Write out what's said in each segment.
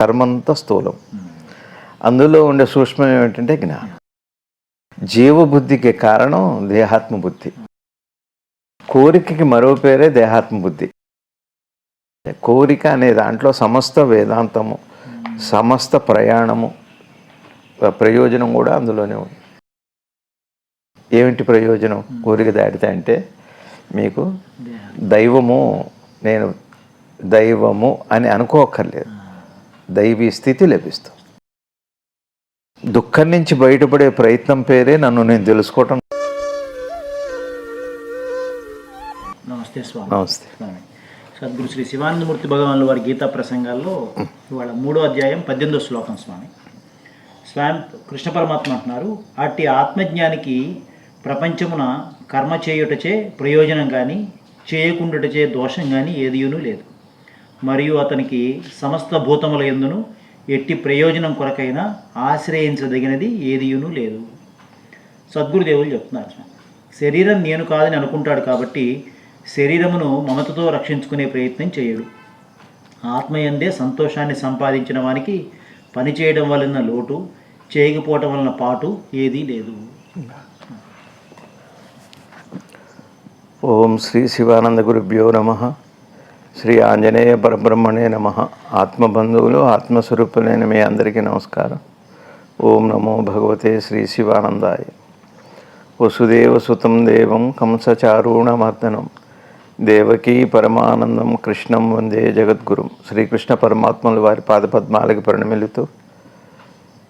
కర్మంతా స్థూలం. అందులో ఉండే సూక్ష్మం ఏమిటంటే జ్ఞానం. జీవబుద్ధికి కారణం దేహాత్మ బుద్ధి కోరికకి మరో పేరే దేహాత్మ బుద్ధి కోరిక అనే దాంట్లో సమస్త వేదాంతము సమస్త ప్రయాణము ప్రయోజనం కూడా అందులోనే ఉంది. ఏమిటి ప్రయోజనం? కోరిక దాటితే అంటే మీకు దైవము నేను దైవము అని అనుకోక్కర్లేదు. దైవీ స్థితి లభిస్తుంది. దుఃఖం నుంచి బయటపడే ప్రయత్నం పేరే నన్ను నేను తెలుసుకోవటం. నమస్తే స్వామి. నమస్తే. స్వామి. సద్గురు శ్రీ శివానందమూర్తి భగవానుల వారి గీతా ప్రసంగాల్లో ఇవాళ మూడో అధ్యాయం పద్దెనిమిదో శ్లోకం స్వామి. స్వామి కృష్ణ పరమాత్మ అంటున్నారు అట్టి ఆత్మజ్ఞానికి ప్రపంచమున కర్మ చేయుటచే ప్రయోజనం కానీ చేయకుండుటచే దోషం కానీ ఏదియును లేదు. మరియు అతనికి సమస్త భూతముల ఎందును ఎట్టి ప్రయోజనం కొరకైనా ఆశ్రయించదగినది ఏదియును లేదు. సద్గురుదేవులు చెప్తున్నారు శరీరం నేను కాదని అనుకుంటాడు కాబట్టి శరీరమును మమతతో రక్షించుకునే ప్రయత్నం చేయడు. ఆత్మయందే సంతోషాన్ని సంపాదించిన వానికి పని చేయడం వలన లోటు చేయకపోవటం వలన పాటు ఏదీ లేదు. ఓం శ్రీ శివానంద గురుభ్యో నమ. శ్రీ ఆంజనేయ పరబ్రహ్మణే నమ. ఆత్మబంధువులు ఆత్మస్వరూపులైన మీ అందరికీ నమస్కారం. ఓం నమో భగవతే శ్రీ శివానందాయ. వసుదేవ సుతం దేవం కంసచారుణమర్దనం. దేవకీ పరమానందం కృష్ణం వందే జగద్గురుం. శ్రీకృష్ణ పరమాత్మలు వారి పాదపద్మాలకి పరిణమిలుతూ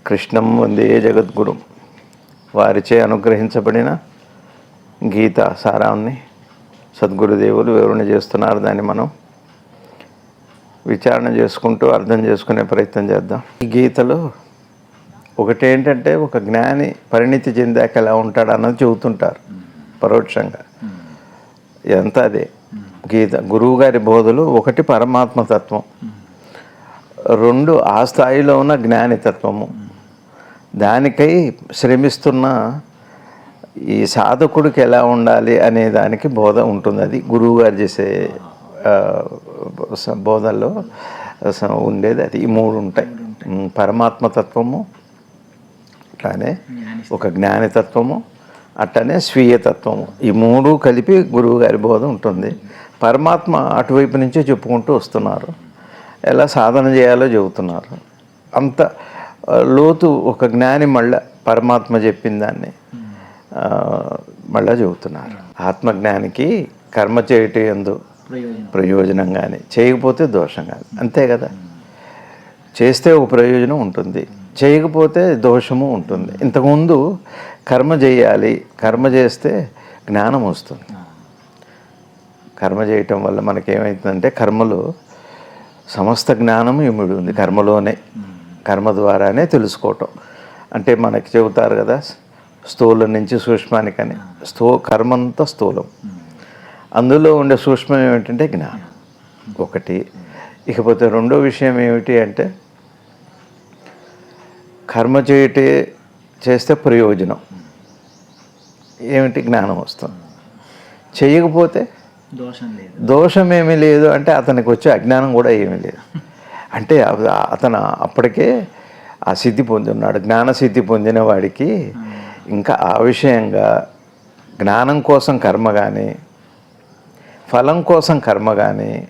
కృష్ణం వందే జగద్గురుం. వారిచే అనుగ్రహించబడిన గీత సారాన్ని సద్గురుదేవులు వివరణ చేస్తున్నారు. దాన్ని మనం విచారణ చేసుకుంటూ అర్థం చేసుకునే ప్రయత్నం చేద్దాం. ఈ గీతలో ఒకటేంటంటే ఒక జ్ఞాని పరిణితి చెందాక ఎలా ఉంటాడు అన్నది చెబుతుంటారు పరోక్షంగా. ఎంత అదే? గీత గురువు గారి బోధలు ఒకటి పరమాత్మ తత్వం. రెండు ఆ స్థాయిలో ఉన్న జ్ఞాని తత్వము. దానికై శ్రమిస్తున్న ఈ సాధకుడికి ఎలా ఉండాలి అనే దానికి బోధ ఉంటుంది. అది గురువుగారు చేసే బోధల్లో ఉండేది. అది ఈ మూడు ఉంటాయి. ఉమ్, పరమాత్మ తత్వము అట్లానే ఒక జ్ఞానితత్వము అట్టనే స్వీయ తత్వము. ఈ మూడు కలిపి గురువు గారి బోధ ఉంటుంది. పరమాత్మ అటువైపు నుంచే చెప్పుకుంటూ వస్తున్నారు. ఎలా సాధన చేయాలో చెబుతున్నారు. అంత లోతు ఒక జ్ఞాని మళ్ళా పరమాత్మ చెప్పిన దాన్ని మళ్ళా చెబుతున్నారు. ఆత్మజ్ఞానికి కర్మ చేయటం ఎందు ప్రయోజనం. కానీ చేయకపోతే దోషం కానీ అంతే కదా? చేస్తే ఒక ప్రయోజనం ఉంటుంది. చేయకపోతే దోషము ఉంటుంది. ఇంతకుముందు కర్మ చేయాలి. కర్మ చేస్తే జ్ఞానం వస్తుంది. కర్మ చేయటం వల్ల మనకేమవుతుందంటే కర్మలో సమస్త జ్ఞానం ఇమిడి ఉంది కర్మలోనే. కర్మ ద్వారానే తెలుసుకోవటం. అంటే మనకి చెబుతారు కదా స్థూలం నుంచి సూక్ష్మానికని. స్థూ కర్మంతా స్థూలం. అందులో ఉండే సూక్ష్మం ఏమిటంటే జ్ఞానం. ఒకటి. ఇకపోతే రెండో విషయం ఏమిటి అంటే కర్మ చేయటే చేస్తే ప్రయోజనం. ఏమిటి జ్ఞానం వస్తుంది? చేయకపోతే దోషం లేదు. దోషం ఏమీ లేదు అంటే అతనికి వచ్చే అజ్ఞానం కూడా ఏమీ లేదు. అంటే అతను అప్పటికే ఆ సిద్ధి పొంది ఉన్నాడు జ్ఞాన సిద్ధి పొందిన వాడికి ఇంకా ఆ విషయంగా జ్ఞానం కోసం కర్మ కానీ ఫలం కోసం కర్మ కానీ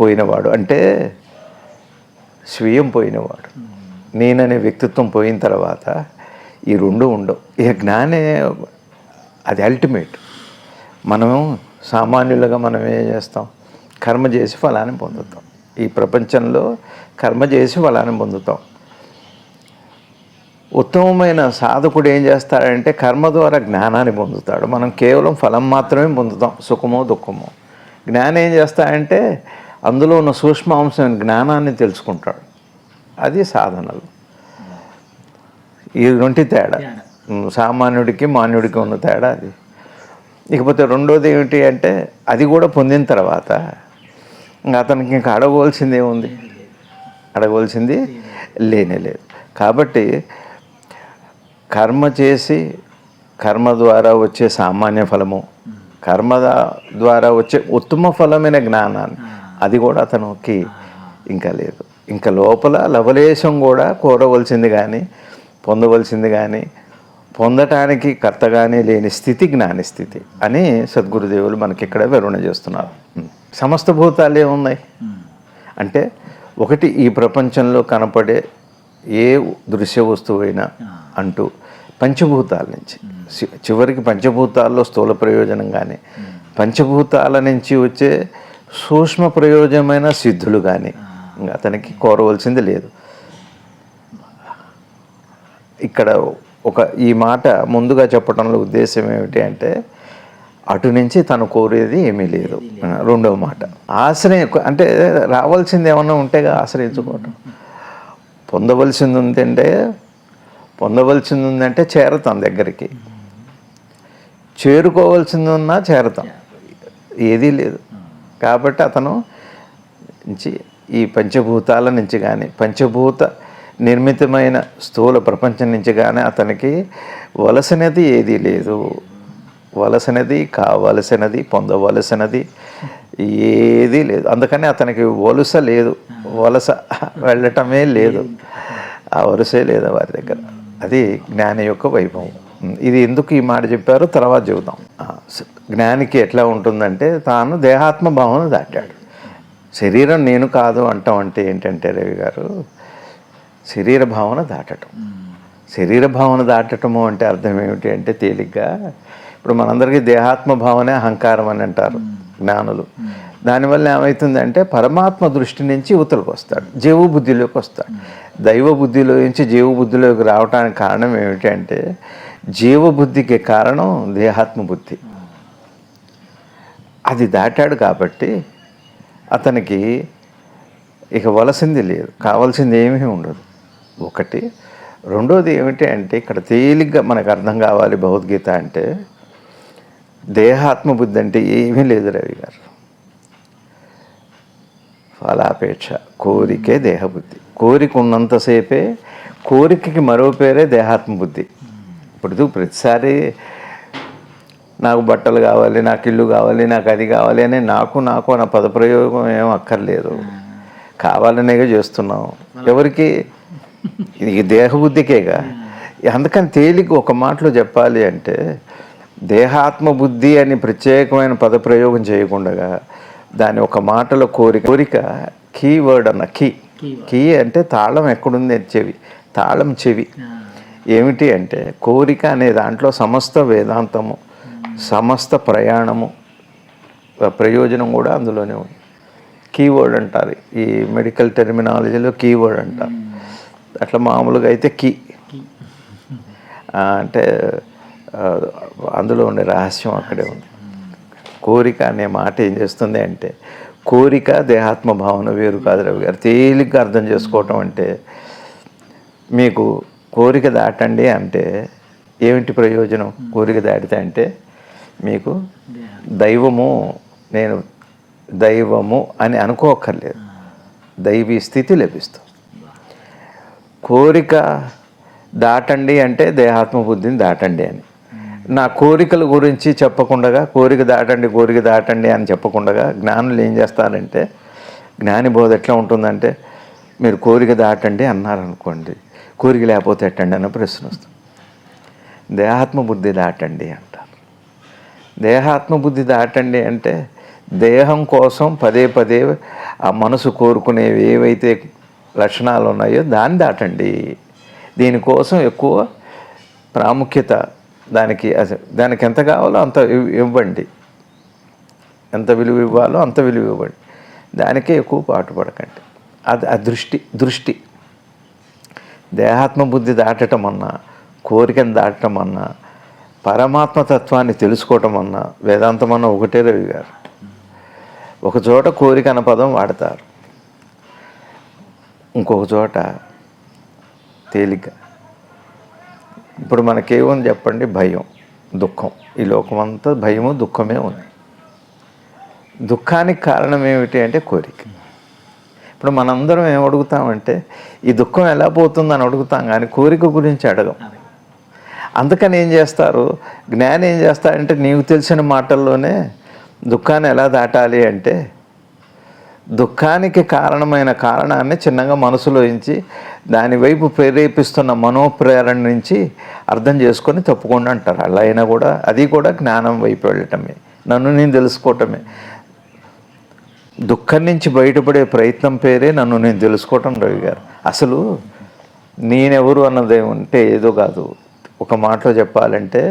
పోయినవాడు అంటే స్వీయం పోయినవాడు నేననే వ్యక్తిత్వం పోయిన తర్వాత ఈ రెండు ఉండవు. ఇక జ్ఞానే అది అల్టిమేట్ మనము సామాన్యులుగా మనం ఏం చేస్తాం? కర్మ చేసి ఫలాన్ని పొందుతాం. ఈ ప్రపంచంలో కర్మ చేసి ఫలాన్ని పొందుతాం. ఉత్తమమైన సాధకుడు ఏం చేస్తాడంటే కర్మ ద్వారా జ్ఞానాన్ని పొందుతాడు. మనం కేవలం ఫలం మాత్రమే పొందుతాం సుఖమో దుఃఖమో. జ్ఞానం ఏం చేస్తాడంటే అందులో ఉన్న సూక్ష్మ అంశం జ్ఞానాన్ని తెలుసుకుంటాడు. అది సాధనలు. ఈ రెంటి తేడా. సామాన్యుడికి మాన్యుడికి ఉన్న తేడా అది. ఇకపోతే రెండోది ఏమిటి అంటే అది కూడా పొందిన తర్వాత అతనికి ఇంకా అడగవలసింది ఏముంది? అడగవలసింది లేనే లేదు. కాబట్టి కర్మ చేసి కర్మ ద్వారా వచ్చే సామాన్య ఫలము కర్మ ద్వారా వచ్చే ఉత్తమ ఫలమైన జ్ఞానాన్ని అది కూడా అతనికి ఇంకా లేదు. ఇంకా లోపల లవలేశం కూడా కోరవలసింది కానీ పొందవలసింది కానీ పొందటానికి కర్తగానే లేని స్థితి జ్ఞాని స్థితి అని సద్గురుదేవులు మనకి ఇక్కడ వివరణ చేస్తున్నారు సమస్త భూతాలు ఏమున్నాయి అంటే ఒకటి ఈ ప్రపంచంలో కనపడే ఏ దృశ్య వస్తువైనా అంటూ పంచభూతాల నుంచి. చివరికి పంచభూతాల్లో స్థూల ప్రయోజనం కానీ పంచభూతాల నుంచి వచ్చే సూక్ష్మ ప్రయోజనమైన సిద్ధులు కానీ అతనికి కోరవలసింది లేదు. ఇక్కడ ఒక ఈ మాట ముందుగా చెప్పడంలో ఉద్దేశం ఏమిటి అంటే అటు నుంచి తను కోరేది ఏమీ లేదు. రెండవ మాట. ఆశ్రయం అంటే రావాల్సింది ఏమన్నా ఉంటేగా ఆశ్రయించుకోవటం. పొందవలసింది ఉందంటే పొందవలసింది ఉందంటే చేరతాం దగ్గరికి. చేరుకోవాల్సింది ఉన్నా చేరతాం. ఏదీ లేదు. కాబట్టి అతను నుంచి ఈ పంచభూతాల నుంచి కానీ పంచభూత నిర్మితమైన స్థూల ప్రపంచం నుంచి కానీ అతనికి వలసినది ఏదీ లేదు. వలసినది కావలసినది పొందవలసినది ఏదీ లేదు. అందుకని అతనికి వలస లేదు. వలస వెళ్ళటమే లేదు. ఆ వలసే లేదు వారి దగ్గర. అది జ్ఞాన యొక్క వైభవం. ఇది ఎందుకు ఈ మాట చెప్పారో తర్వాత చెబుదాం జ్ఞానికి ఎట్లా ఉంటుందంటే తాను దేహాత్మ భావన దాటాడు. శరీరం నేను కాదు అంటాం అంటే ఏంటంటే రవి గారు శరీర భావన దాటటం. శరీర భావన దాటటము అంటే అర్థం ఏమిటి అంటే తేలిగ్గా ఇప్పుడు మనందరికీ దేహాత్మ భావనే అహంకారం అని అంటారు జ్ఞానులు. దానివల్ల ఏమవుతుందంటే పరమాత్మ దృష్టి నుంచి యువతలకు వస్తాడు. జీవ బుద్ధిలోకి వస్తాడు. దైవ బుద్ధిలో నుంచి జీవ బుద్ధిలోకి రావడానికి కారణం ఏమిటి అంటే కారణం దేహాత్మ బుద్ధి. అది దాటాడు కాబట్టి అతనికి ఇక వలసింది లేదు. కావాల్సింది ఏమీ ఉండదు. ఒకటి. రెండోది ఏమిటి అంటే ఇక్కడ తేలిగ్గా మనకు అర్థం కావాలి భగవద్గీత అంటే దేహాత్మ బుద్ధి అంటే ఏమీ లేదు రవి గారు. ఫలాపేక్ష. కోరికే దేహబుద్ధి. కోరిక ఉన్నంతసేపే కోరికకి మరో పేరే దేహాత్మ బుద్ధి ఇప్పుడు ప్రతిసారి నాకు బట్టలు కావాలి నాకు ఇల్లు కావాలి నాకు అది కావాలి అని నాకు నాకు నా పదప్రయోగం ఏం అక్కర్లేదు. కావాలనేగా చేస్తున్నాం. ఎవరికి? ఇది దేహబుద్ధికేగా. అందుకని తేలిక ఒక మాటలో చెప్పాలి అంటే దేహాత్మ బుద్ధి అని ప్రత్యేకమైన పదప్రయోగం చేయకుండా దాని ఒక మాటలో కోరిక కోరిక కీ వర్డ్ అన్న కీ. కీ అంటే తాళం ఎక్కడుంది చెవి తాళం చెవి. ఏమిటి అంటే కోరిక అనే దాంట్లో సమస్త వేదాంతము సమస్త ప్రయాణము ప్రయోజనం కూడా అందులోనే ఉంది. కీవర్డ్ అంటారు. ఈ మెడికల్ టెర్మినాలజీలో కీవర్డ్ అంటారు. అట్లా మామూలుగా అయితే కీ. అంటే అందులో ఉండే రహస్యం అక్కడే ఉంది. కోరిక అనే మాట ఏం చేస్తుంది అంటే కోరిక దేహాత్మ భావన వేరు కాదు రవి గారు. తేలిగ్గా అర్థం చేసుకోవటం అంటే మీకు కోరిక దాటండి అంటే ఏమిటి ప్రయోజనం? కోరిక దాటితే అంటే మీకు దైవము నేను దైవము అని అనుకోకర్లేదు. దైవీ స్థితి లభిస్తుంది. కోరిక దాటండి అంటే దేహాత్మ బుద్ధిని దాటండి అని. నా కోరికల గురించి చెప్పకుండా కోరిక దాటండి కోరిక దాటండి అని చెప్పకుండా జ్ఞానులు ఏం చేస్తారంటే జ్ఞాని బోధ ఎట్లా ఉంటుందంటే మీరు కోరిక దాటండి అన్నారనుకోండి కోరిక లేకపోతే ఎట్టండి అన్న ప్రశ్న వస్తుంది. దేహాత్మబుద్ధి దాటండి అంటారు. దేహాత్మబుద్ధి దాటండి అంటే దేహం కోసం పదే పదే ఆ మనసు కోరుకునేవి ఏవైతే లక్షణాలు ఉన్నాయో దాన్ని దాటండి. దీనికోసం ఎక్కువ ప్రాముఖ్యత దానికి దానికి ఎంత కావాలో అంత ఇవ్- ఇవ్వండి. ఎంత విలువ ఇవ్వాలో అంత విలువ ఇవ్వండి. దానికే ఎక్కువ పాటుపడకండి అది ఆ దృష్టి దృష్టి. దేహాత్మ బుద్ధి దాటటం అన్నా కోరికను దాటటం అన్నా పరమాత్మ తత్వాన్ని తెలుసుకోవటం అన్నా వేదాంతం అన్న ఒకటే రవి గారు. ఒకచోట కోరిక అన్న పదం వాడతారు. ఇంకొక చోట తేలిక ఇప్పుడు మనకేముంది చెప్పండి? భయం దుఃఖం. ఈ లోకమంతా భయము దుఃఖమే ఉంది. దుఃఖానికి కారణం ఏమిటి అంటే కోరిక. ఇప్పుడు మనందరం ఏం అడుగుతామంటే ఈ దుఃఖం ఎలా పోతుందని అడుగుతాం కానీ కోరిక గురించి అడగం. అందుకని ఏం చేస్తారు? జ్ఞానం ఏం చేస్తారంటే నీకు తెలిసిన మాటల్లోనే దుఃఖాన్ని ఎలా దాటాలి అంటే దుఃఖానికి కారణమైన కారణాన్ని చిన్నగా మనసులో ఉంచి దాని వైపు ప్రేరేపిస్తున్న మనోప్రేరణ నుంచి అర్థం చేసుకొని తప్పుకుండా అంటారు. అలా అయినా కూడా అది కూడా జ్ఞానం వైపు వెళ్ళటమే నన్ను నేను తెలుసుకోవటమే. దుఃఖం నుంచి బయటపడే ప్రయత్నం పేరే నన్ను నేను తెలుసుకోవటం రవి గారు. అసలు నేనెవరు అన్నది ఉంటే ఏదో కాదు. ఒక మాటలో చెప్పాలంటే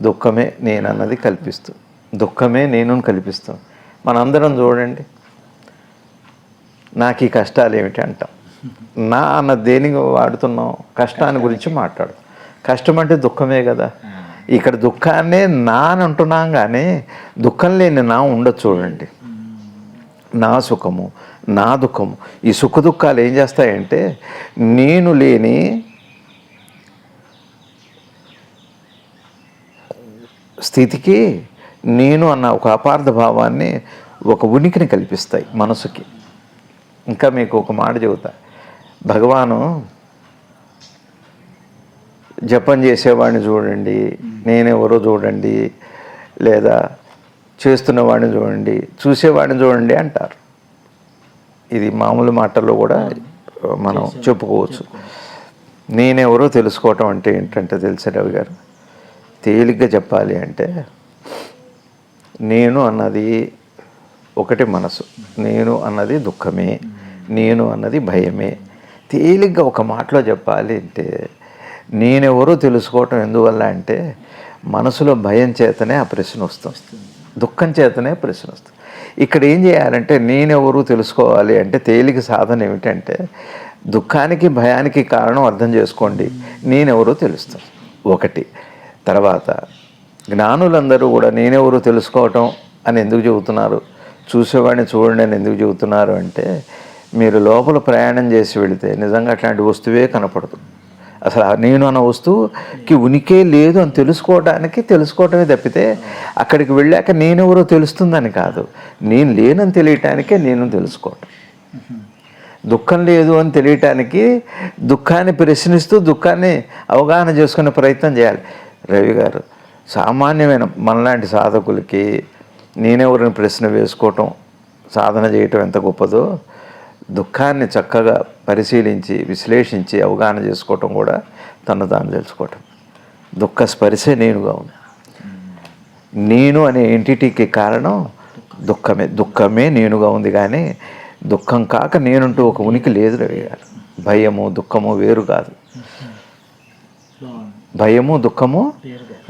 దుఃఖమే నేను అన్నది కల్పిస్తూ దుఃఖమే నేను కల్పిస్తాం. మనందరం చూడండి నాకు ఈ కష్టాలు ఏమిటి అంటాం. నా అన్న దేనికి వాడుతున్నాం కష్టాన్ని గురించి మాట్లాడు. కష్టం అంటే దుఃఖమే కదా. ఇక్కడ దుఃఖాన్నే నా అని అంటున్నాం కానీ దుఃఖం లేని నా ఉండదు చూడండి. నా సుఖము నా దుఃఖము. ఈ సుఖ దుఃఖాలు ఏం చేస్తాయంటే నేను లేని స్థితికి నేను అన్న ఒక అపార్థ భావాన్ని ఒక ఉనికిని కల్పిస్తాయి మనసుకి. ఇంకా మీకు ఒక మాట చెబుతా. భగవాను జపం చేసేవాడిని చూడండి నేనెవరో చూడండి లేదా చేస్తున్నవాడిని చూడండి చూసేవాడిని చూడండి అంటారు. ఇది మామూలు మాటల్లో కూడా మనం చెప్పుకోవచ్చు. నేనెవరో తెలుసుకోవటం అంటే ఏంటంటే తెలుసా రవి గారు తేలిగ్గా చెప్పాలి అంటే నేను అన్నది ఒకటి మనసు. నేను అన్నది దుఃఖమే నేను అన్నది భయమే. తేలిగ్గా ఒక మాటలో చెప్పాలి అంటే నేనెవరో తెలుసుకోవటం ఎందువల్ల అంటే మనసులో భయం చేతనే ఆ ప్రశ్న వస్తుంది. దుఃఖం చేతనే ప్రశ్న వస్తుంది. ఇక్కడ ఏం చేయాలంటే నేనెవరు తెలుసుకోవాలి అంటే తేలిక సాధన ఏమిటంటే దుఃఖానికి భయానికి కారణం అర్థం చేసుకోండి. నేనెవరో తెలుస్తాను. ఒకటి. తర్వాత జ్ఞానులందరూ కూడా నేనెవరు తెలుసుకోవటం అని ఎందుకు చెబుతున్నారు? చూసేవాడిని చూడండి అని ఎందుకు చెబుతున్నారు అంటే మీరు లోపల ప్రయాణం చేసి వెళితే నిజంగా అట్లాంటి వస్తువే కనపడదు. అసలు నేను అన్న వస్తువుకి ఉనికే లేదు అని తెలుసుకోవడానికి తెలుసుకోవటమే తప్పితే అక్కడికి వెళ్ళాక నేనెవరో తెలుస్తుందని కాదు. నేను లేనని తెలియటానికే నేను తెలుసుకోవటం. దుఃఖం లేదు అని తెలియటానికి దుఃఖాన్ని ప్రశ్నిస్తూ దుఃఖాన్ని అవగాహన చేసుకునే ప్రయత్నం చేయాలి. రవి గారు సామాన్యమైన మనలాంటి సాధకులకి నేనెవరిని ప్రశ్న వేసుకోవటం సాధన చేయటం ఎంత గొప్పదో దుఃఖాన్ని చక్కగా పరిశీలించి విశ్లేషించి అవగాహన చేసుకోవటం కూడా తను తాను తెలుసుకోవటం. దుఃఖ స్పరిశే నేనుగా ఉంది నేను అనే ఎంటిటీకి కారణం దుఃఖమే. దుఃఖమే నేనుగా ఉంది కానీ దుఃఖం కాక నేనుంటూ ఒక ఉనికి లేదు రవి గారు భయము దుఃఖము వేరు కాదు. బాగుంది భయము దుఃఖము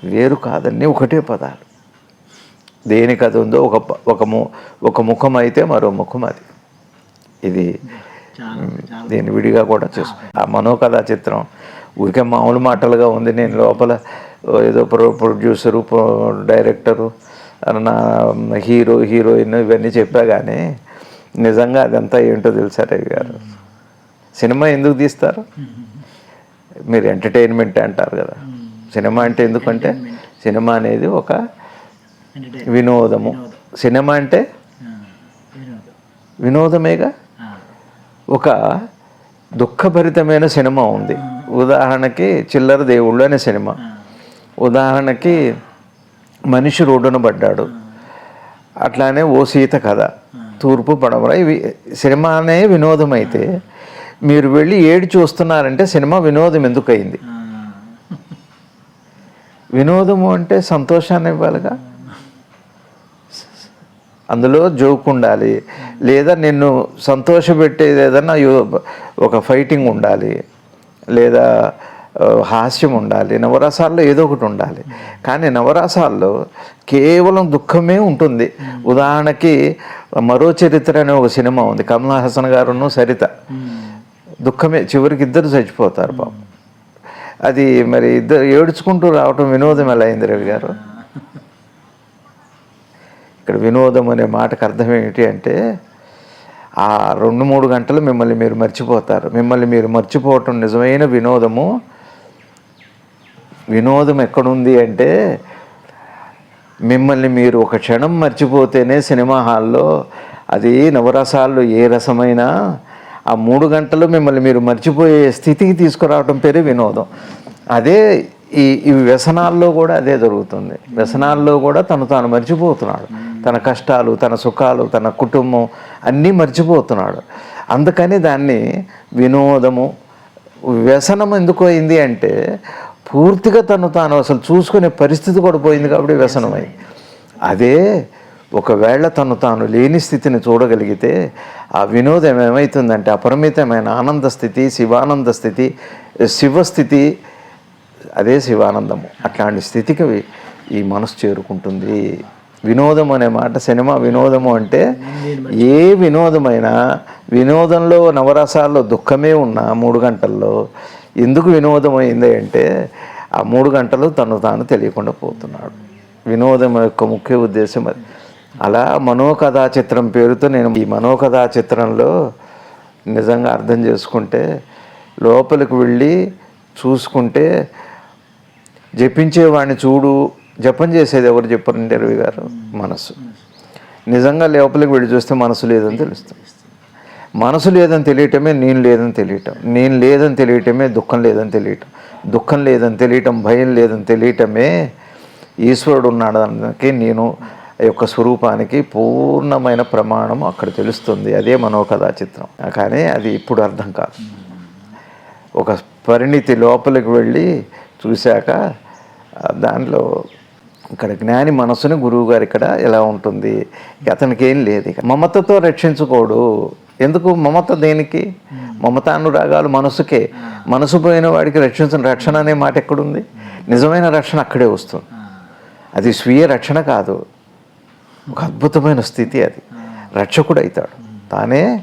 వేరు కాదన్నీ ఒకటే పదాలు. దేనికి అది ఉందో ఒక ఒక ము ఒక ముఖం అయితే మరో ముఖం అది. ఇది దీన్ని విడిగా కూడా చూసు ఆ మనోకథా చిత్రం. ఊరికే మామూలు మాటలుగా ఉంది. నేను లోపల ఏదో ప్రొ ప్రొడ్యూసరు ప్రొ- డైరెక్టరు నా హీరో హీరోయిన్ ఇవన్నీ చెప్పా కానీ నిజంగా అదంతా ఏంటో తెలుసా రవి గారు? సినిమా ఎందుకు తీస్తారు? మీరు ఎంటర్టైన్మెంట్ అంటారు కదా. సినిమా అంటే ఎందుకంటే సినిమా అనేది ఒక వినోదము. సినిమా అంటే? వినోదం. వినోదమేగా? ఒక దుఃఖభరితమైన సినిమా ఉంది. ఉదాహరణకి చిల్లర దేవుళ్ళు అనే సినిమా. ఉదాహరణకి మనిషి రోడ్డున పడ్డాడు. అట్లానే ఓ సీత కథ. తూర్పు పడమర. ఇవి సినిమానే వినోదం అయితే మీరు వెళ్ళి ఏడు చూస్తున్నారంటే సినిమా వినోదం ఎందుకు అయింది ఆ, వినోదము అంటే సంతోషాన్ని ఇవ్వాలిగా? అందులో జోక్ ఉండాలి లేదా నిన్ను సంతోషపెట్టేది ఏదన్నా యో- ఒక ఫైటింగ్ ఉండాలి. లేదా హాస్యం ఉండాలి. నవరసాల్లో ఏదో ఒకటి ఉండాలి. కానీ నవరసాల్లో కేవలం దుఃఖమే ఉంటుంది. ఉదాహరణకి మరో చరిత్ర అనే ఒక సినిమా ఉంది. కమలా హాసన్ గారును సరిత. దుఃఖమే చివరికి ఇద్దరు చచ్చిపోతారు పాపం. అది మరి ఇద్దరు ఏడ్చుకుంటూ రావటం వినోదం ఎలా అయింది రవి గారు? ఇక్కడ వినోదం అనే మాటకు అర్థం ఏమిటి అంటే ఆ రెండు మూడు గంటలు మిమ్మల్ని మీరు మర్చిపోతారు. మిమ్మల్ని మీరు మర్చిపోవటం నిజమైన వినోదము. వినోదం ఎక్కడుంది అంటే మిమ్మల్ని మీరు ఒక క్షణం మర్చిపోతేనే సినిమా హాల్లో అది నవరసాల్లో ఏ రసమైనా ఆ మూడు గంటలు మిమ్మల్ని మీరు మర్చిపోయే స్థితికి తీసుకురావడం పేరే వినోదం. అదే ఈ ఈ వ్యసనాల్లో కూడా అదే జరుగుతుంది. వ్యసనాల్లో కూడా తను తాను మర్చిపోతున్నాడు. తన కష్టాలు తన సుఖాలు తన కుటుంబం అన్నీ మర్చిపోతున్నాడు. అందుకని దాన్ని వినోదము వ్యసనం ఎందుకు అయింది అంటే పూర్తిగా తను తాను అసలు చూసుకునే పరిస్థితి కూడా పోయింది కాబట్టి వ్యసనమై అదే ఒకవేళ తను తాను లేని స్థితిని చూడగలిగితే ఆ వినోదం ఏమవుతుందంటే అపరిమితమైన ఆనంద స్థితి శివానంద స్థితి శివస్థితి అదే శివానందము. అట్లాంటి స్థితికి ఈ మనసు చేరుకుంటుంది. వినోదం అనే మాట సినిమా వినోదము అంటే ఏ వినోదమైనా వినోదంలో నవరసాల్లో దుఃఖమే ఉన్నా మూడు గంటల్లో ఎందుకు వినోదం అయింది అంటే ఆ మూడు గంటలు తను తాను తెలియకుండా పోతున్నాడు. వినోదం యొక్క ముఖ్య ఉద్దేశం అది. అలా మనోకథా చిత్రం పేరుతో నేను ఈ మనోకథా చిత్రంలో నిజంగా అర్థం చేసుకుంటే లోపలికి వెళ్ళి చూసుకుంటే జపించేవాడిని చూడు జపం చేసేది ఎవరు చెప్పారంటే రవి గారు? మనసు. నిజంగా లోపలికి వెళ్ళి చూస్తే మనసు లేదని తెలుస్తుంది. మనసు లేదని తెలియటమే నేను లేదని తెలియటం. నేను లేదని తెలియటమే దుఃఖం లేదని తెలియటం. దుఃఖం లేదని తెలియటం భయం లేదని తెలియటమే ఈశ్వరుడు ఉన్నాడు అందుకే నేను యొక్క స్వరూపానికి పూర్ణమైన ప్రమాణం అక్కడ తెలుస్తుంది. అదే మనోకథా చిత్రం. కానీ అది ఇప్పుడు అర్థం కాదు. ఒక పరిణితి లోపలికి వెళ్ళి చూశాక దాంట్లో దానిలో ఇక్కడ జ్ఞాని మనసుని గురువు గారు ఇక్కడ ఎలా ఉంటుంది? అతనికి ఏం లేదు ఇక. మమతతో రక్షించుకోడు. ఎందుకు మమత దేనికి? మమతానురాగాలు మనసుకే. మనసు పోయిన వాడికి రక్షించిన రక్షణ అనే మాట ఎక్కడుంది? నిజమైన రక్షణ అక్కడే వస్తుంది. అది స్వీయ రక్షణ కాదు. ఒక అద్భుతమైన స్థితి అది. రక్షకుడు అవుతాడు తానే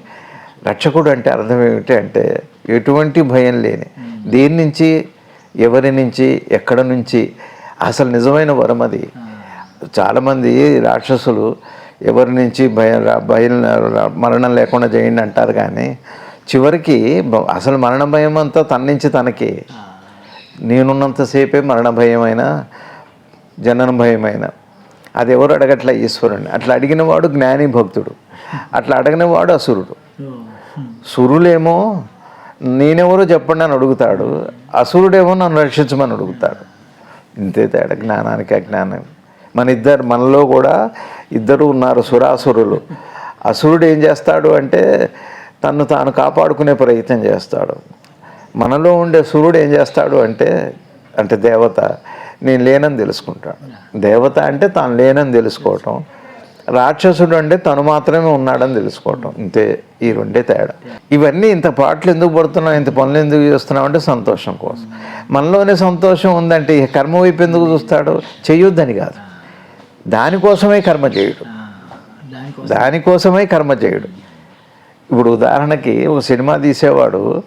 రక్షకుడు అంటే అర్థం ఏమిటి అంటే ఎటువంటి భయం లేని. దేని నుంచి ఎవరి నుంచి ఎక్కడ నుంచి అసలు నిజమైన వరం అది. చాలామంది రాక్షసులు ఎవరి నుంచి భయం భయం మరణం లేకుండా చేయండి అంటారు కానీ చివరికి అసలు మరణ భయం అంతా తన నుంచి తనకి. నేనున్నంతసేపే మరణ భయమైన జనన భయమైన. అది ఎవరు అడగట్లే ఈశ్వరుని అట్లా అడిగిన వాడు జ్ఞాని భక్తుడు. అట్లా అడగిన వాడు అసురుడు. సురులేమో నేనెవరో చెప్పండి అని అడుగుతాడు. అసురుడేమో నన్ను రక్షించమని అడుగుతాడు. ఇంతే తేడా జ్ఞానానికి అజ్ఞానం మన ఇద్దరు మనలో కూడా ఇద్దరు ఉన్నారు సురాసురులు. అసురుడు ఏం చేస్తాడు అంటే తను తాను కాపాడుకునే ప్రయత్నం చేస్తాడు. మనలో ఉండే సురుడు ఏం చేస్తాడు అంటే అంటే దేవత నేను లేనని తెలుసుకుంటాడు. దేవత అంటే తాను లేనని తెలుసుకోవటం. రాక్షసుడు అంటే తను మాత్రమే ఉన్నాడని తెలుసుకోవటం. ఇంతే ఈ రెండే తేడా. ఇవన్నీ ఇంత పాటలు ఎందుకు పడుతున్నాం ఇంత పనులు ఎందుకు చేస్తున్నాం అంటే సంతోషం కోసం. మనలోనే సంతోషం ఉందంటే ఈ కర్మ వైపు ఎందుకు చూస్తాడు? చేయొద్దని కాదు. దానికోసమే కర్మ చేయడు. దానికోసమే కర్మ చేయడు. ఇప్పుడు ఉదాహరణకి ఒక సినిమా తీసేవాడు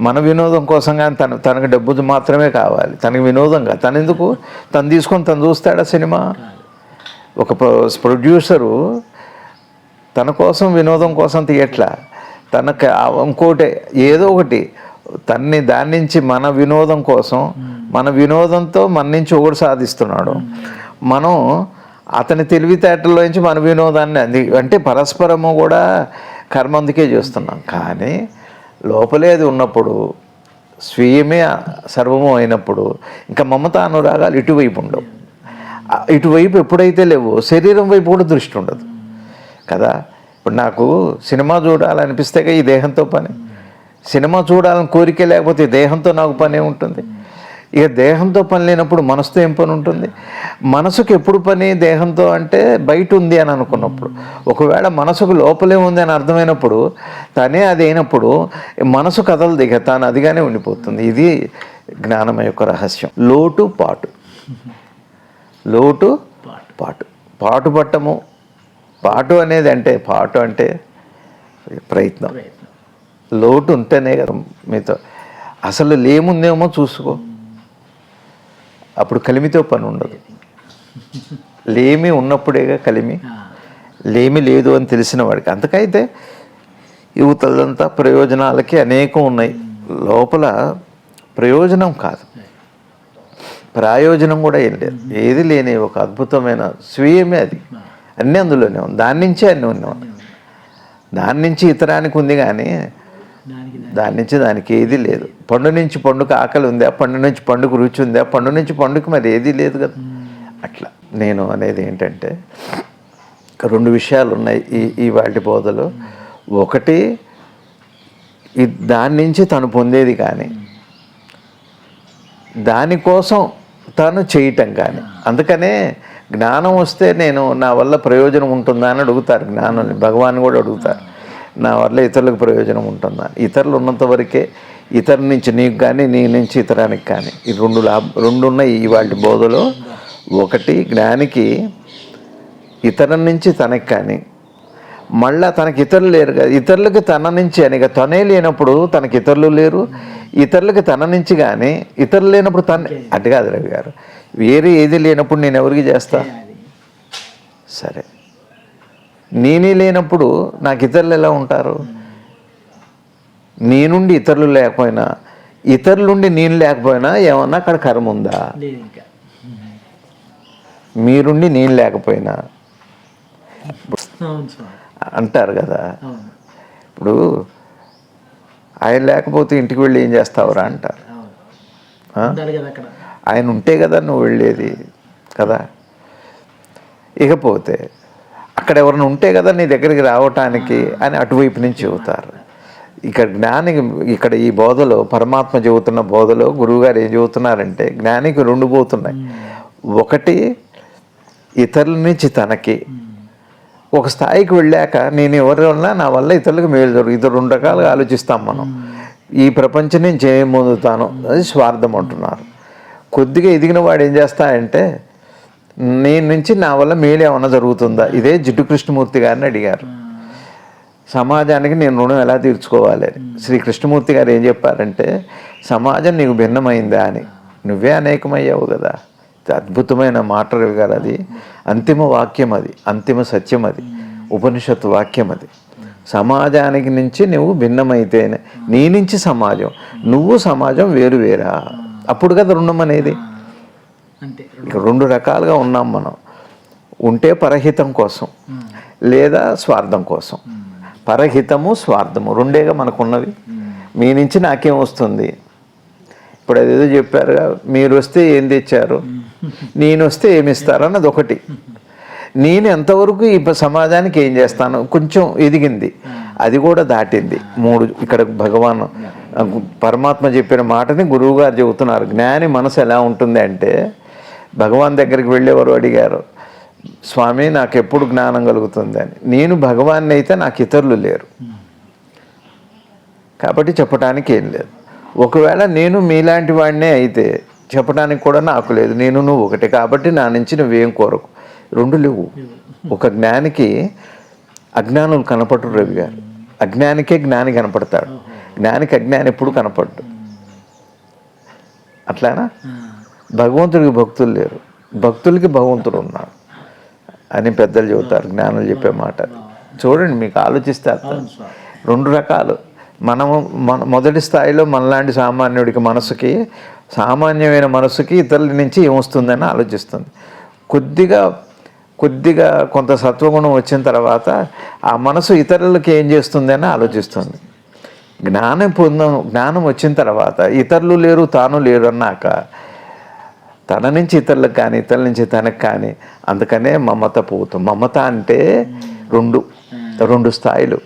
మన వినోదం కోసం కానీ తను తనకు డబ్బు మాత్రమే కావాలి. తనకి వినోదంగా తను ఎందుకు తను తీసుకొని తను చూస్తాడా సినిమా? ఒక ప్రొ- ప్రొడ్యూసరు తన కోసం వినోదం కోసం తీయట్లా. తనకు ఇంకోటి ఏదో ఒకటి తన్ని దాని నుంచి మన వినోదం కోసం మన వినోదంతో మన నుంచి ఒకటి సాధిస్తున్నాడు. మనం అతని తెలివితేటల్లో నుంచి మన వినోదాన్ని అంది అంటే పరస్పరము కూడా కర్మ అందుకే చేస్తున్నాం. కానీ లోపలే అది ఉన్నప్పుడు స్వీయమే సర్వము అయినప్పుడు ఇంకా మమత అనురాగాలు ఇటువైపు ఉండవు. ఇటువైపు ఎప్పుడైతే లేవో శరీరం వైపు కూడా దృష్టి ఉండదు. కదా? ఇప్పుడు నాకు సినిమా చూడాలనిపిస్తే ఈ దేహంతో పని. సినిమా చూడాలని కోరిక లేకపోతే దేహంతో నాకు పనే ఉంటుంది. ఇక దేహంతో పని లేనప్పుడు మనసుతో ఏం పని ఉంటుంది? మనసుకు ఎప్పుడు పని దేహంతో అంటే బయట ఉంది అని అనుకున్నప్పుడు. ఒకవేళ మనసుకు లోపలే ఉంది అని అర్థమైనప్పుడు తనే అది అయినప్పుడు మనసు కథలు దిగ తాను అదిగానే ఉండిపోతుంది. ఇది జ్ఞానం యొక్క రహస్యం. లోటు పాటు. లోటు పాటు. పాటు. పాటు పట్టము. పాటు అనేది అంటే పాటు అంటే ప్రయత్నం. లోటు ఉంటేనే కదా మీతో. అసలు లేముందేమో చూసుకో. అప్పుడు కలిమితో పని ఉండదు. లేమి ఉన్నప్పుడేగా కలిమి. లేమి లేదు అని తెలిసిన వాడికి. అంతకైతే యువతలంతా ప్రయోజనాలకి అనేకం ఉన్నాయి. లోపల ప్రయోజనం కాదు. ప్రయోజనం కూడా ఏం లేదు. ఏది లేని ఒక అద్భుతమైన స్వీయమే అది. అన్నీ అందులోనే ఉంది. దాని నుంచే అన్నీ ఉన్నాం దాని నుంచి ఇతరానికి ఉంది కానీ దాని నుంచి దానికి ఏది లేదు. పండు నుంచి పండుగ ఆకలి ఉందా పండు నుంచి పండుగ రుచి ఉందా పండు నుంచి పండుగ మరి ఏది లేదు కదా. అట్లా నేను అనేది ఏంటంటే రెండు విషయాలు ఉన్నాయి ఈ ఈ వాటి బోధలో. ఒకటి దాని నుంచి తను పొందేది కానీ దానికోసం తను చేయటం కానీ. అందుకనే జ్ఞానం వస్తే నేను నా వల్ల ప్రయోజనం ఉంటుందా అని అడుగుతారు జ్ఞానం భగవాన్ కూడా అడుగుతారు నా వల్ల ఇతరులకు ప్రయోజనం ఉంటుందా? ఇతరులు ఉన్నంత వరకే ఇతరుల నుంచి నీకు కానీ నీ నుంచి ఇతరానికి కానీ. ఈ రెండు లాభ రెండు ఉన్నాయి ఈ వాటి బోధలో. ఒకటి జ్ఞానికి ఇతరం నుంచి తనకి కానీ మళ్ళా తనకి ఇతరులు లేరు కదా. ఇతరులకి తన నుంచి అని ఇక తనే లేనప్పుడు తనకి ఇతరులు లేరు. ఇతరులకి తన నుంచి కానీ ఇతరులు లేనప్పుడు తన అటు కాదు రవి గారు. వేరే ఏది లేనప్పుడు నేను ఎవరికి చేస్తా? సరే. నేనే లేనప్పుడు నాకు ఇతరులు ఎలా ఉంటారు? నీ నుండి ఇతరులు లేకపోయినా ఇతరులుండి నేను లేకపోయినా ఏమన్నా అక్కడ కర్మ ఉందా? మీరుండి నేను లేకపోయినా. అంటారు కదా. ఇప్పుడు ఆయన లేకపోతే ఇంటికి వెళ్ళి ఏం చేస్తావురా అంటారు. ఆయన ఉంటే కదా నువ్వు వెళ్ళేది కదా. ఇకపోతే అక్కడ ఎవరైనా ఉంటే కదా నీ దగ్గరికి రావటానికి అని అటువైపు నుంచి చెబుతారు. ఇక్కడ జ్ఞానికి ఇక్కడ ఈ బోధలో పరమాత్మ చెబుతున్న బోధలో గురువుగారు ఏం చెబుతున్నారంటే జ్ఞానికి రెండు పోతున్నాయి. ఒకటి ఇతరుల నుంచి తనకి ఒక స్థాయికి వెళ్ళాక నేను ఎవరి వల్ల నా వల్ల ఇతరులకు మేలు జరుగు ఇది రెండు రకాలుగా ఆలోచిస్తాం మనం. ఈ ప్రపంచం నుంచి ఏం పొందుతాను అది స్వార్థం అంటున్నారు. కొద్దిగా ఎదిగిన వాడు ఏం చేస్తాడంటే నేను నుంచి నా వల్ల మేలు ఏమన్నా జరుగుతుందా? ఇదే జిడ్డు కృష్ణమూర్తి గారిని అడిగారు. సమాజానికి నేను రుణం ఎలా తీర్చుకోవాలి అని. శ్రీ కృష్ణమూర్తి గారు ఏం చెప్పారంటే సమాజం నీకు భిన్నమైందా అని. నువ్వే అనేకమయ్యావు కదా. అద్భుతమైన మాట రవి గారు అది. అంతిమ వాక్యం అది అంతిమ సత్యం అది ఉపనిషత్తు వాక్యం అది. సమాజానికి నుంచి నువ్వు భిన్నమైతేనే నీ నుంచి సమాజం నువ్వు సమాజం వేరు వేరా. అప్పుడు కదా రుణం అనేది. రెండు రకాలుగా ఉన్నాం మనం. ఉంటే పరహితం కోసం లేదా స్వార్థం కోసం. పరహితము స్వార్థము రెండేగా మనకున్నవి. మీ నుంచి నాకేం వస్తుంది? ఇప్పుడు అదేదో చెప్పారుగా మీరు వస్తే ఏం తెచ్చారు? నేను వస్తే ఏమి ఇస్తారు అన్నది ఒకటి. నేను ఎంతవరకు ఈ సమాజానికి ఏం చేస్తాను కొంచెం ఎదిగింది. అది కూడా దాటింది. మూడు ఇక్కడ భగవాన్ పరమాత్మ చెప్పిన మాటని గురువు గారు చెబుతున్నారు. జ్ఞాని మనసు ఎలా ఉంటుంది అంటే భగవాన్ దగ్గరికి వెళ్ళేవారు అడిగారు స్వామి నాకు ఎప్పుడు జ్ఞానం కలుగుతుంది? అని. నేను భగవాన్ని అయితే నాకు ఇతరులు లేరు. కాబట్టి చెప్పడానికి ఏం లేదు. ఒకవేళ నేను మీలాంటి వాడినే అయితే చెప్పడానికి కూడా నాకు లేదు. నేను నువ్వు ఒకటి కాబట్టి నా నుంచి నువ్వేం కోరకు. రెండు లేవు. ఒక జ్ఞానికి అజ్ఞానులు కనపడరు రవి గారు. అజ్ఞానికే జ్ఞాని కనపడతాడు. జ్ఞానికి అజ్ఞాని ఎప్పుడు కనపడ్డు. అట్లానా? భగవంతుడికి భక్తులు లేరు. భక్తులకి భగవంతుడు ఉన్నాడు అని పెద్దలు చెబుతారు. జ్ఞానులు చెప్పే మాట. చూడండి మీకు ఆలోచిస్తే అర్థం. రెండు రకాలు. మనము మన మొదటి స్థాయిలో మనలాంటి సామాన్యుడికి మనసుకి సామాన్యమైన మనసుకి ఇతరుల నుంచి ఏమొస్తుందని ఆలోచిస్తుంది. కొద్దిగా కొద్దిగా కొంత సత్వగుణం వచ్చిన తర్వాత ఆ మనసు ఇతరులకి ఏం చేస్తుందని ఆలోచిస్తుంది. జ్ఞానం పొంద జ్ఞానం వచ్చిన తర్వాత ఇతరులు లేరు తాను లేరు అన్నాక తన నుంచి ఇతరులకు కానీ ఇతరుల నుంచి తనకు కానీ అందుకనే మమత పోతుంది. మమత అంటే రెండు రెండు స్థాయిలు.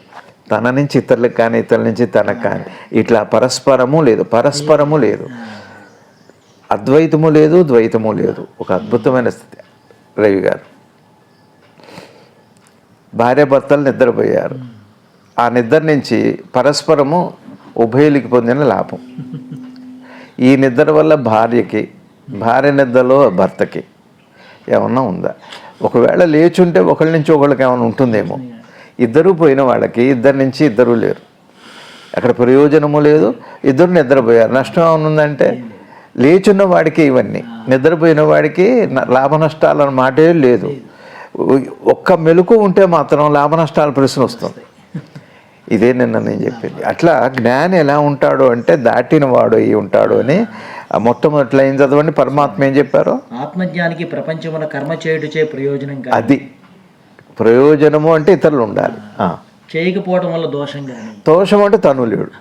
తన నుంచి ఇతరులకు కానీ ఇతరుల నుంచి తనకు కానీ. ఇట్లా పరస్పరము లేదు పరస్పరము లేదు. అద్వైతము లేదు ద్వైతము లేదు. ఒక అద్భుతమైన స్థితి. రవి గారు. భార్యాభర్తలు నిద్రపోయారు. ఆ నిద్ర నుంచి పరస్పరము ఉభయులకి పొందిన లాభం. ఈ నిద్ర వల్ల భార్యకి భార్య నిద్రలో భర్తకి ఏమన్నా ఉందా? ఒకవేళ లేచుంటే ఒకళ్ళ నుంచి ఒకళ్ళకి ఏమైనా ఉంటుందేమో. ఇద్దరూ పోయిన వాళ్ళకి ఇద్దరి నుంచి ఇద్దరూ లేరు. అక్కడ ప్రయోజనము లేదు. ఇద్దరు నిద్రపోయారు. నష్టం ఏమనుందంటే లేచున్న వాడికి ఇవన్నీ నిద్రపోయిన వాడికి లాభ నష్టాలు అన్న మాటే లేదు. ఒక్క మెలకు ఉంటే మాత్రం లాభ నష్టాల ప్రశ్న వస్తుంది. ఇదే నిన్న నేను చెప్పింది. అట్లా జ్ఞాని ఎలా ఉంటాడు అంటే దాటిన వాడు అయి ఉంటాడు అని ఆ మొట్టమొదటి లైన్ చదవండి. పరమాత్మ ఏం చెప్పారో? ఆత్మజ్ఞానికి ప్రపంచమున కర్మ చేయుటచే ప్రయోజనం అది. ప్రయోజనము అంటే ఇతరులు ఉండాలి. చేయకపోవడం వల్ల దోషం దోషం అంటే తను లేడు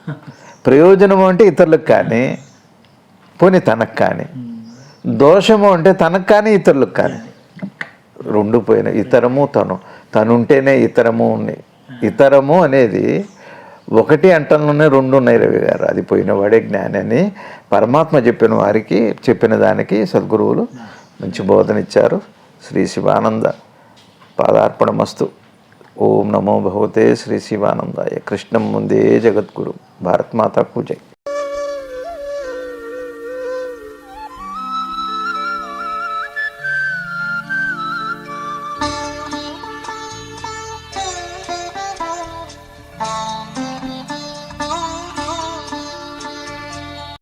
ప్రయోజనం అంటే ఇతరులకు కానీ పోనీ తనకు కానీ. దోషము అంటే తనకు కానీ ఇతరులకు కానీ. రెండు పోయిన ఇతరము తను. తను ఉంటేనే ఇతరము ఉంది. ఇతరము అనేది ఒకటి అంటలోనే రెండు ఉన్నాయి రవి గారు. అది పోయిన వాడే జ్ఞాని అని పరమాత్మ చెప్పిన వారికి చెప్పిన దానికి సద్గురువులు మంచి బోధన ఇచ్చారు. శ్రీ శివానంద పాదార్పణమస్తు. ఓం నమో భగవతే శ్రీ శివానందాయ కృష్ణం ముందే జగద్గురు. భారత్ మాతా జై.